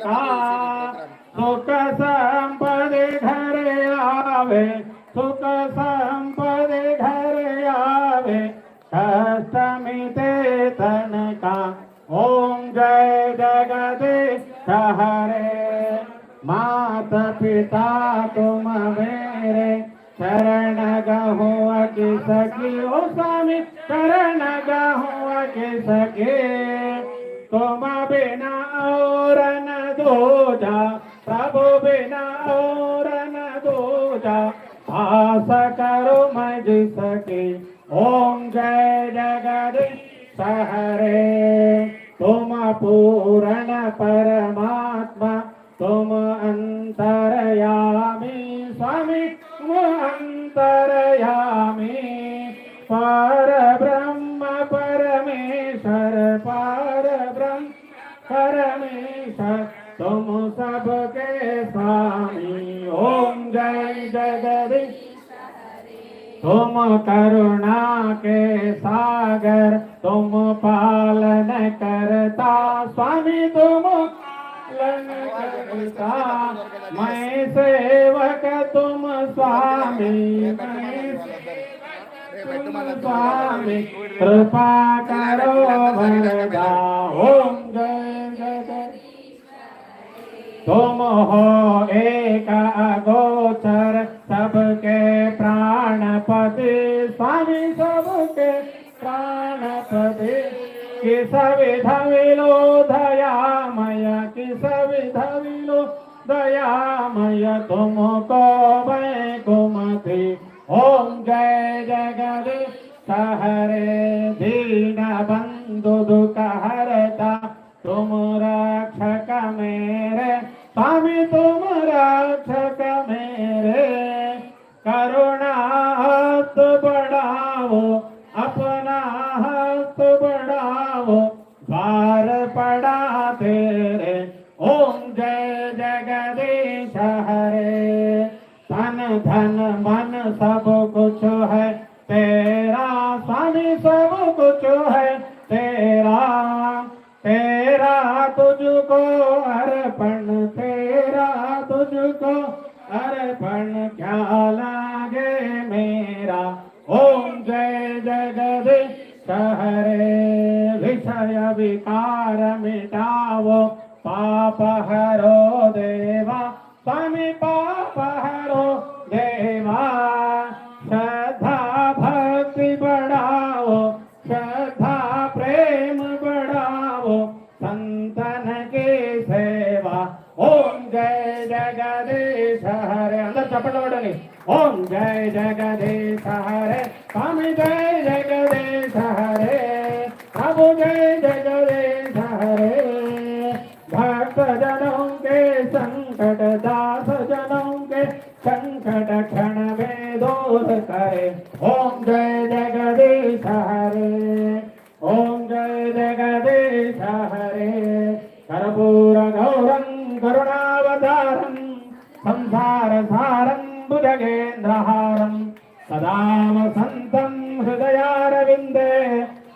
सुख संपदे घरे आवे, सुख संपदे घरे आवे। अष्टमी ते तन का ओम जय जगदीश हरे मात पिता तुम मेरे, शरण गहुआ की सखी, ओ स्वामी, शरण गहुआ की सके तुम बिना और न और न दूजा आस करो मैं जिसकी ओम जय जगदीश हरे तुम पूर्ण परमात्मा, तुम अंतरयामी स्वामी अंतरयामी। पर ब्रह्म, परमेश्वर, पर ब्रह्म, परमेश्वर। तुम सबके स्वामी ओम जय जगदीश। तुम करुणा के सागर तुम पालन करता। स्वामी तुम पालन करता। मैं सेवक तुम स्वामी। मैं तुम स्वामी कृपा करो। हो एक अगोचर सबके प्राणपति स्वामी सबके प्राणपति किस विध दयामय, किस विध दयामय, तुमको मैं कुमति ओम जय जगदीश हरे दीन तुम रक्षक मेरे करुणा हाथ बढ़ाओ अपना हाथ बढ़ाओ बार पड़ा तेरे ओम जय जगदीश हरे तन धन मन सब अर्पण क्या लागे मेरा। ओम जय जगदीश हरे विषय विकार मिटावो। पाप हरो देवा, स्वामी पाप हरो देवा। श्रद्धा भक्ति बढ़ाओ श्रद्धा प्रेम बढ़ाओ संतन चपट पड़नी ओम जय जगदीश हरे स्वामी जय जगदीश हरे प्रभु जय जगदीश हरे भक्त जनों के संकट दास जनों के संकट क्षण में दूर करे ओम जय जगदीश हरे ओम जय जगदीश हरे कर्पूर सदा वसन्तं हृदयारविन्दे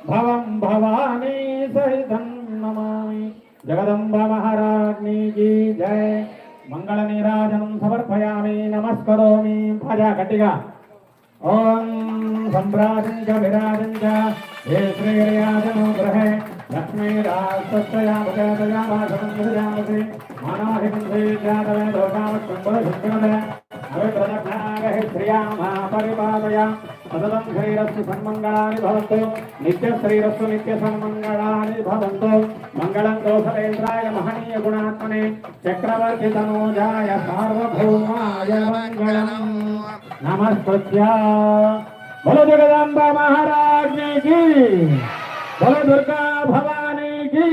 भवं भवानी सहितं नमामि जगदम्ब महाराज्ञी की जय मङ्गलनीराजनं समर्पयामि नमस्करोमि भजा कटिका ॐ सम्भ्राजञ्च विराजञ्च हे श्रीर्याजनुग्रहे लक्ष्मीरास्तयामजयामासमञ्जयामसि मानाभिन्दे जातवे दोषामशुम्भरशुम्भरदे अभिप्रदग्नागहि श्रियाम పరిపాలయ సదలం శరీరస్సు సన్మంగళాని భవంతు నిత్య శరీరస్సు నిత్య సన్మంగళాని భవంతు మంగళం కౌశలేంద్రాయ మహనీయ గుణాత్మనే చక్రవర్తి తనోజాయ సార్వభౌమాయ మంగళం నమస్తస్య బల జగదాంబ మహారాజ్ఞికి బల దుర్గా భవానీకి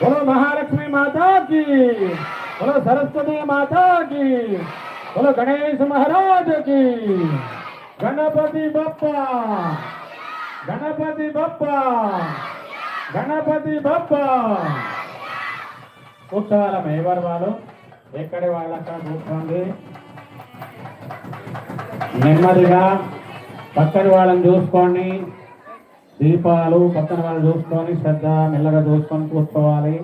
బల మహాలక్ష్మి మాతాకి బల సరస్వతి మాతాకి બોલો గణేష్ મહારાજ గణపతి ગણપતિ గణపతి ગણપતિ గణపతి బప్ప కూర్చోవాలమ్మ ఎవరు వాళ్ళు ఎక్కడి వాళ్ళు అక్కడ నెమ్మదిగా పక్కన వాళ్ళని చూసుకోండి దీపాలు పక్కన వాళ్ళని చూసుకొని శ్రద్ధ మెల్లగా చూసుకొని కూర్చోవాలి